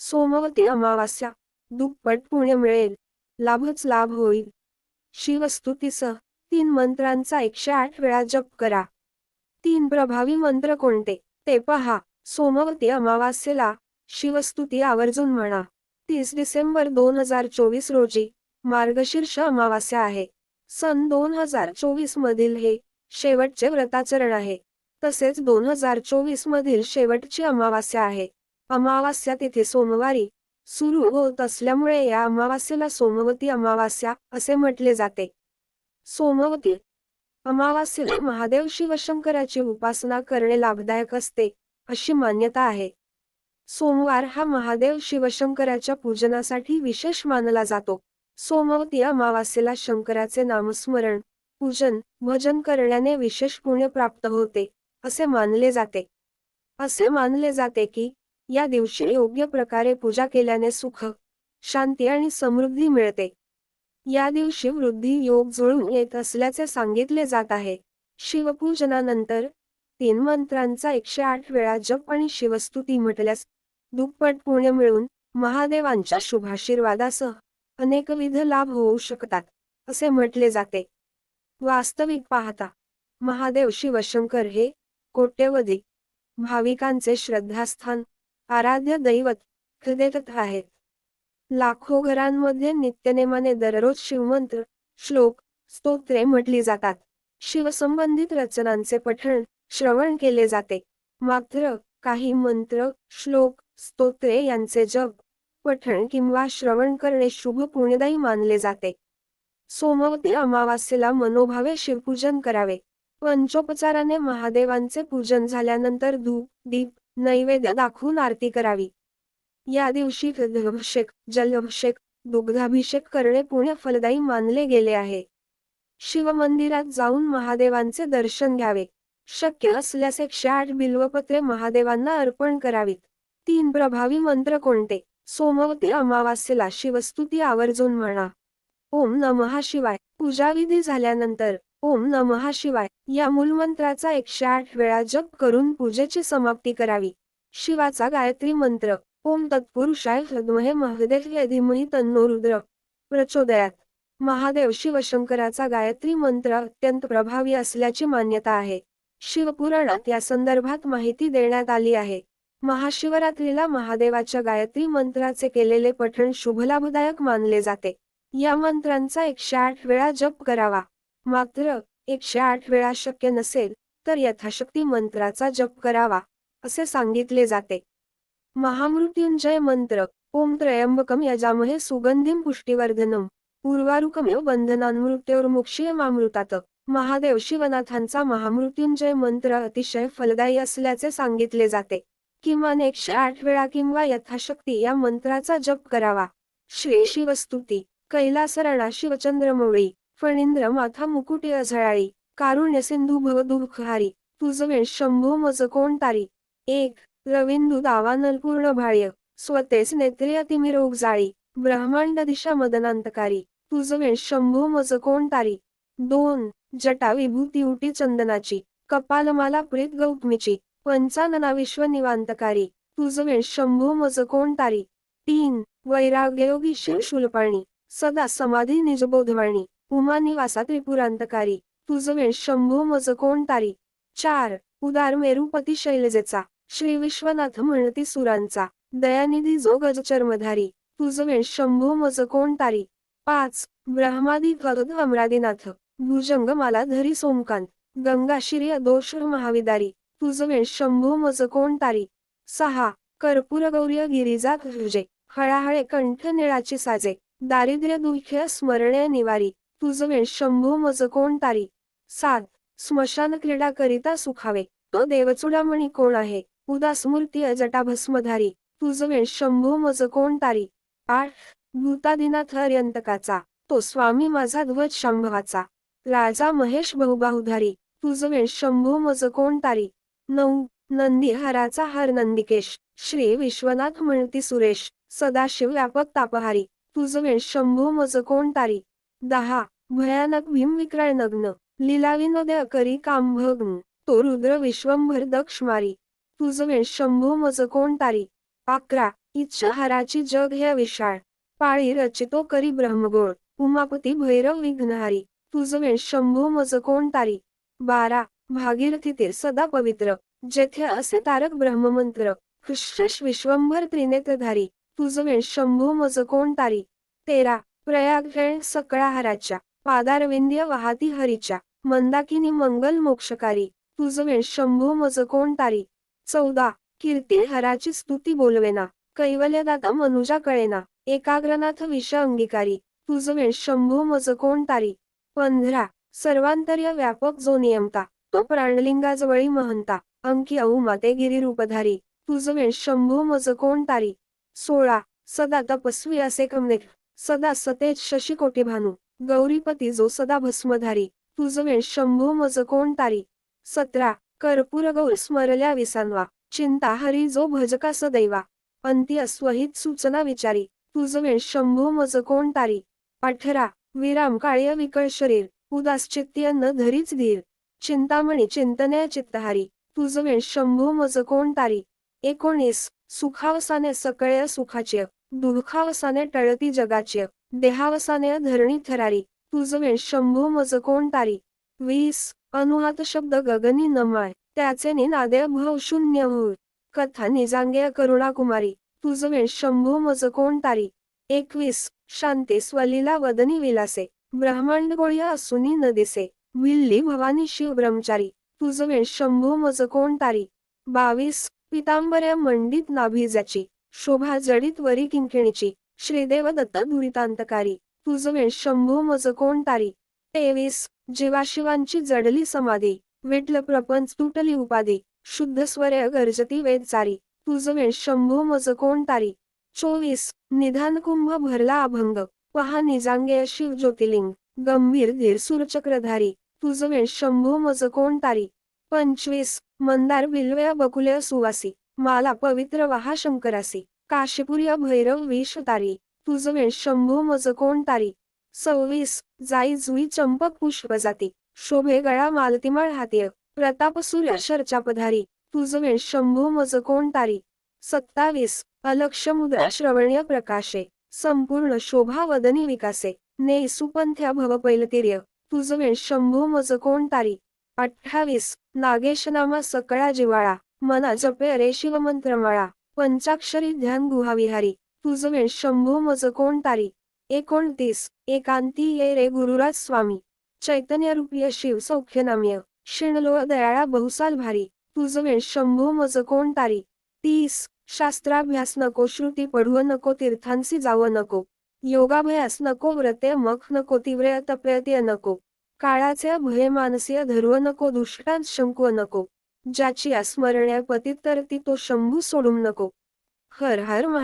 सोमवती अमावास्या. दुप्पट पुण्य मिळेल. लाभच लाभ होईल. शिवस्तुतीसह तीन मंत्रांचा एकशे आठ वेळा जप करा. तीन प्रभावी मंत्र कोणते? ते पहा. सोमवती अमावास्येला शिवस्तुती आवर्जून म्हणा. तीस डिसेंबर दोन हजार चोवीस रोजी मार्गशीर्ष अमावास्या आहे. सन दोन हजार चोवीस मधील हे शेवटचे व्रताचरण आहे. तसेच दोन हजार चोवीस मधील शेवटची अमावास्या आहे. अमावास्या तिथे सोमवारी सुरू होत असल्यामुळे या अमावास्येला सोमवती अमावास्या असे म्हटले जाते. सोमवती अमावास्येला महादेव शिवशंकराची उपासना करणे लाभदायक असते अशी मान्यता आहे. सोमवार हा महादेव शिवशंकराच्या पूजनासाठी विशेष मानला जातो. सोमवती अमावास्येला शंकराचे नामस्मरण पूजन भजन करण्याने विशेष पुण्य प्राप्त होते असे मानले जाते. असे मानले जाते की या दिवशी योग्य प्रकारे पूजा केल्याने सुख शांती आणि समृद्धी मिळते. या दिवशी वृद्धी योग जुळून येत असल्याचे सांगितले जात आहे. शिवपूजनानंतर तीन मंत्रांचा एकशे आठ वेळा जप आणि शिवस्तुती म्हटल्यास दुप्पट पुण्य मिळून महादेवांच्या शुभाशीर्वादासह अनेकविध लाभ होऊ शकतात असे म्हटले जाते. वास्तविक पाहता महादेव शिवशंकर हे कोट्यवधी भाविकांचे श्रद्धास्थान आराध्य दैवत हृदयत आहेत. लाखो घरांमध्ये नित्यनेमाने दररोज शिवमंत्र श्लोक स्तोत्रे म्हटली जातात. शिवसंबंधित रचनांचे पठण श्रवण केले जाते. मात्र काही मंत्र श्लोक स्तोत्रे यांचे जप पठण किंवा श्रवण करणे शुभ पुण्यदायी मानले जाते. सोमवती अमावास्येला मनोभावे शिवपूजन करावे. पंचोपचाराने महादेवांचे पूजन झाल्यानंतर धूप दीप नैवेद्य दाखवून आरती करावी. या दिवशी अभिषेक जलाभिषेक दुग्धाभिषेक करणे पुण्य फलदायी मानले गेले आहे. शिवमंदिरात जाऊन महादेवांचे दर्शन घ्यावे. शक्य असल्यास एकशे आठ बिल्वपत्रे महादेवांना अर्पण करावीत. तीन प्रभावी मंत्र कोणते? सोमवती अमावास्येला शिवस्तुती आवर्जून म्हणा. ओम नमः शिवाय. पूजाविधी झाल्यानंतर ओम नमः शिवाय. या मूलमंत्राचा एकशे आठ वेळा जप करून पूजेची समाप्ती करावी. शिवाचा गायत्री मंत्र. ओम तत्पुरुषाय हदमहे महदेव धीमही तन्नो रुद्र. प्रचोदयात. महादेव शिवशंकराचा गायत्री मंत्र अत्यंत प्रभावी असल्याची मान्यता आहे. शिवपुराणात या संदर्भात माहिती देण्यात आली आहे. महाशिवरात्रीला महादेवाच्या गायत्री मंत्राचे केलेले पठण शुभलाभदायक मानले जाते. या मंत्रांचा एकशे आठ वेळा जप करावा. मात्र एकशे आठ वेळा शक्य नसेल तर यथाशक्ती मंत्राचा जप करावा असे सांगितले जाते. महामृत्युंजय मंत्र ओम त्रयंबकम यजामहे सुगंधिम पुष्टिवर्धनम उर्वारुकमेव बंधनान्मृत्योर्मुक्षीयमामृतात महादेव शिवनाथांचा महामृत्युंजय मंत्र अतिशय फलदायी असल्याचे सांगितले जाते. किमान एकशे आठ वेळा किंवा यथाशक्ती या मंत्राचा जप करावा. श्री शिवस्तुती कैलासरणा शिवचंद्रमौळी फणिंद्र माथा मुकुटी अझळाळी कारुण्य सिंधू भव दुःखहारी तुझवे शंभो मज कोण तारी? एक रविंदू दावानलपूर्ण भाळ्य. स्वतेच नेत्रे अतिमिरोग जाळी. ब्रह्मांड दिशा मदनांतकारी. तुझवे शंभो मज कोण तारी? दोन जटा विभूती उटी चंदनाची. कपालमाला प्रीत गौतमीची. पंचानना विश्व निवांतकारी. तुझवे शंभो मज कोण तारी? तीन वैराग्ययोगी शिव शुलपाणी. सदा समाधी निजबोधवाणी. उमा निवासा त्रिपुरांतकारी. तुझवेण शंभो मज कोण तारी? चार. उदार मेरुपती शैलजेचा. श्री विश्वनाथ म्हणती सुरांचा. दयानिधी जो गजचर्मधारी तुझवेण शंभो मज कोण तारी? पाच. ब्रह्मादी गरुद अमरादीनाथ. भुजंग माला धरी सोमकांत. गंगाशिरी दोष महाविदारी. तुझवेण शंभो मज कोण तारी? सहा. कर्पूर गौर्य गिरिजा तुझे हळाहळे कंठ निळाची साजे. दारिद्र्य दुःख्य स्मरणे निवारी. तुझवे शंभू मज कोण तारी? सात स्मशान क्रीडा करिता सुखावे. तो देवचुडामणी कोण आहे? उदास मूर्ती अजटा भस्मधारी. तुझवे शंभू मज कोण तारी? आठ भूतादिनाथ अर्यंतकाचा तो स्वामी माझा ध्वज शंभवाचा. राजा महेश बहुबाहुधारी. तुझवे शंभू मज कोण तारी? नऊ नंदीहाराचा हर नंदिकेश. श्री विश्वनाथ म्हणती सुरेश. सदाशिव व्यापक तापहारी. तुझवे शंभू मज कोण तारी? दहा. भयानक भीमविक्राळ नग्न. लिलाविनोदय करी कामभग्न. तो रुद्र विश्वंभर दक्ष मारी तुझवे शंभो मज कोण तारी अकरा. इच्छाहाराची जग हे विशाळ. पाळी रचितो करी ब्रह्मगोळ. उमापती भैरव विघ्नहारी. तुझवे शंभू मज कोण तारी बारा. भागीरथी ते सदा पवित्र. जेथे असे तारक ब्रह्ममंत्र. कृष्णश विश्वंभर त्रिनेत्रधारी. तुझवे शंभू मज कोण तारी तेरा. प्रयाग वेळ सकळाहाराच्या पादारविंद्य वाहती हरीच्या मंदाकिनी मंगल मोक्षकारी तुजवेण वेळ शंभू मज कोण तारी चौदा कीर्ती हराची स्तुती बोलवेना कैवल्यदाता मनुजा कळेना एकाग्रनाथ विष अंगीकारी तुजवेण शंभो शंभू मज कोण तारी पंधरा सर्वांतर्य व्यापक जो नियमता तो प्राणलिंगाजवळी महंता अंकी औमाते गिरी रूपधारी तुजवेण शंभो शंभू मज कोण तारी सोळा सदा तपस्वी असे कमनेक सदा सतेज शशी कोटी भानू गौरीपती जो सदा भस्मधारी तुझ वेळ शंभू मज कोण तारी? सतरा कर्पूर गौर स्मरल्या विसानवा चिंता हरी जो भजका सदैवा अंती अस्वहित सूचना विचारी तुझ वेळ शंभू मज कोण तारी? अठरा विराम काळ्य विकळ शरीर उदास चित्तीय न धरीच धीर चिंतामणी चिंतनय चित्तहारी तुझ वेळ शंभू मज कोण तारी? एकोणीस सुखावसाने सकळ्या सुखाचे दुःखावसाने टळती जगाचे. देहावसाने धरणी थरारी. तुझवे शंभू मज कोण तारी? वीस. अनुहात शब्द गगनी नमाय त्याचे निनादे भव शून्य होय कथा निजांगे करुणा कुमारी तुझवे शंभू मज कोण तारी? एकवीस. शांती स्वलीला वदनी विलासे. ब्रह्मांड गोळ्या असुनी न दिसे विल्ली भवानी शिव ब्रह्मचारी. तुझवे शंभू मज कोण तारी? बावीस. पितांबऱ्या मंडित नाभिजाची. शोभा जडित वरी किंकिणीची. श्रीदेव दत्त दुरितांतकारी तुझवे शंभू मज कोण तारी? तेवीस. जीवाशिवांची जडली समाधी. विटल प्रपंच तुटली उपाधी. शुद्ध स्वर्य गर्जती वेद चारी तुझ वेळ शंभू मज कोण तारी? चोवीस. निधान कुंभ भरला अभंग. पहा निजांगे शिव ज्योतिलिंग गंभीर धीर सूरचक्रधारी. तुझवे शंभू मज कोण तारी? पंचवीस. मंदार बिल्वया बकुले सुवासी. माला पवित्र वहा शंकरासी काशीपुर्य भैरव विष तारी. तुझ शंभो मज कोण तारी? सव्वीस जाई जुई चंपक पुष्प जाती. शोभे गळा मालतीमाळ हातीय प्रताप सूर्य शर्चा पधारी. वेळ शंभो मज कोण तारी? सत्तावीस अलक्ष मुद्रा श्रवण्य प्रकाशे. संपूर्ण शोभा वदनी विकासे. ने सुपंथ्या भव पैलतिर्य. तुझ शंभो मज कोण तारी? अठ्ठावीस नागेशनामा सकळा जिवाळा मना जपे रे शिवमंत्रमाळा पंचाक्षरी ध्यान गुहाविहारी तुझ वेळ शंभो मज कोण तारी? एकोणतीस एकांती ये रे गुरुराज स्वामी. चैतन्य रूपीय शिव सौख्यनाम्य शिणलो दयाळा बहुसाल भारी. तुझवे शंभो मज कोण तारी? तीस शास्त्राभ्यास नको श्रुती पढुव नको तीर्थांसी जावं नको. योगाभ्यास नको व्रते मख नको तीव्र तपयते नको. काळाचे भय मानसीय धरुव नको दुष्टांत शंकू नको. ज्याची स्मरण्या पती तर ती तो शंभू सोडून नको. हर हर महा